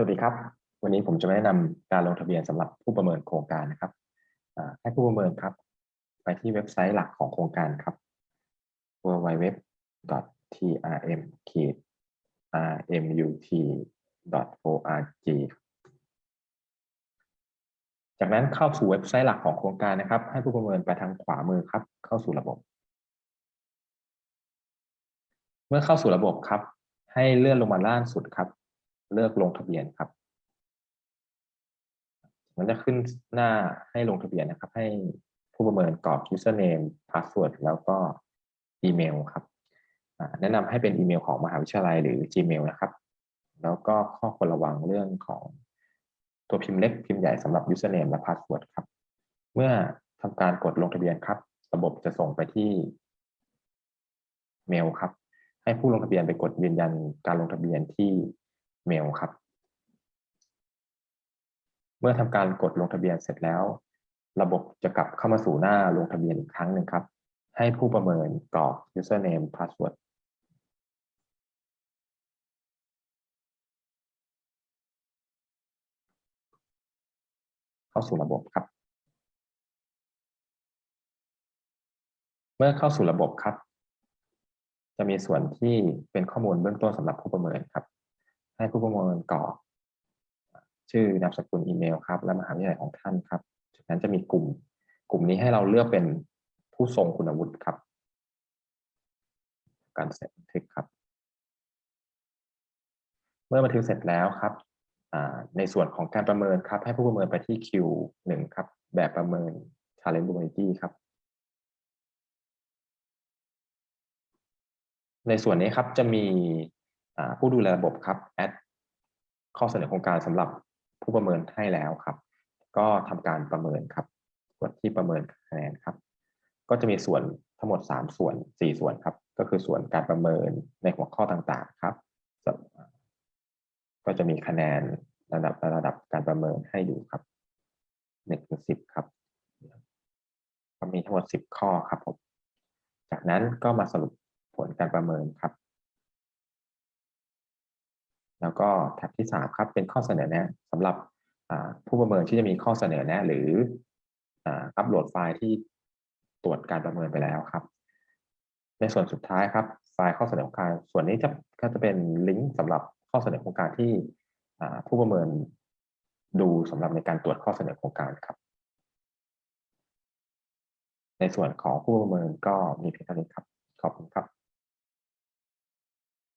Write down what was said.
วัสดีครับ วันนี้ผมจะมาแนะนำการลงทะเบียนสำหรับผู้ประเมินโครงการนะครับให้ผู้ประเมินครับ ไปที่เว็บไซต์หลักของโครงการครับ www.trm-rmut.org จากนั้นเข้าสู่เว็บไซต์หลักของโครงการนะครับ ให้ผู้ประเมินไปทางขวามือครับ เข้าสู่ระบบ เมื่อเข้าสู่ระบบครับ ให้เลื่อนลงมาล่างสุดครับ เลือกลงทะเบียนครับ มันจะขึ้นหน้าให้ลงทะเบียนนะครับ ให้ผู้ประเมินกรอก username password แล้วก็อีเมลครับแนะนำให้เป็นอีเมลของมหาวิทยาลัยหรือ Gmail นะครับ แล้วก็ข้อควรระวังเรื่องของตัวพิมพ์เล็กพิมพ์ใหญ่สำหรับ username และ password ครับ เมื่อทำการกดลงทะเบียนครับ ระบบจะส่งไปที่เมลครับ ให้ผู้ลงทะเบียนไปกดยืนยันการลงทะเบียนที่ เมลครับ เมื่อทำการกดลงทะเบียนเสร็จแล้ว ระบบจะกลับเข้ามาสู่หน้าลงทะเบียนอีกครั้งหนึ่งครับ ให้ผู้ประเมินกรอก username password เข้าสู่ระบบครับ เมื่อเข้าสู่ระบบครับ จะมีส่วนที่เป็นข้อมูลเบื้องต้นสำหรับผู้ประเมินครับ ให้ผู้ประเมินกรอกชื่อนามสกุลอีเมลครับ และมหาวิทยาลัยของท่านครับจากนั้นจะมีกลุ่ม กลุ่มนี้ให้เราเลือกเป็นผู้ทรงคุณวุฒิครับ การเสร็จบันทึกครับ เมื่อบันทึกเสร็จแล้วครับในส่วนของการประเมินครับ ให้ผู้ประเมินไปที่ Q1 ครับ แบบประเมิน Challenge Mobility ครับในส่วนนี้ครับจะมี ผู้ดูแลระบบครับแอดข้อเสนอโครงการสำหรับผู้ประเมินให้แล้วครับ ก็ทำการประเมินครับกดที่ประเมินคะแนนครับ ก็จะมีส่วนทั้งหมด 3 ส่วน 4 ส่วนครับ ก็คือส่วนการประเมินในหัวข้อต่างๆครับ ก็จะมีคะแนนระดับระดับการประเมินให้ดูครับหนึ่งถึงสิบครับ ก็มีทั้งหมด10ข้อครับผม จากนั้นก็มาสรุปผลการประเมินครับ แล้วก็แท็บที่3ครับเป็นข้อเสนอแนะสำหรับผู้ประเมินที่จะมีข้อเสนอแนะหรืออัปโหลดไฟล์ที่ตรวจการประเมินไปแล้วครับ ในส่วนสุดท้ายครับไฟล์ข้อเสนอโครงการส่วนนี้จะก็จะเป็นลิงก์สำหรับข้อเสนอโครงการที่ผู้ประเมินดูสำหรับในการตรวจข้อเสนอโครงการครับ ในส่วนของผู้ประเมินก็มีเพียงเท่านี้ครับ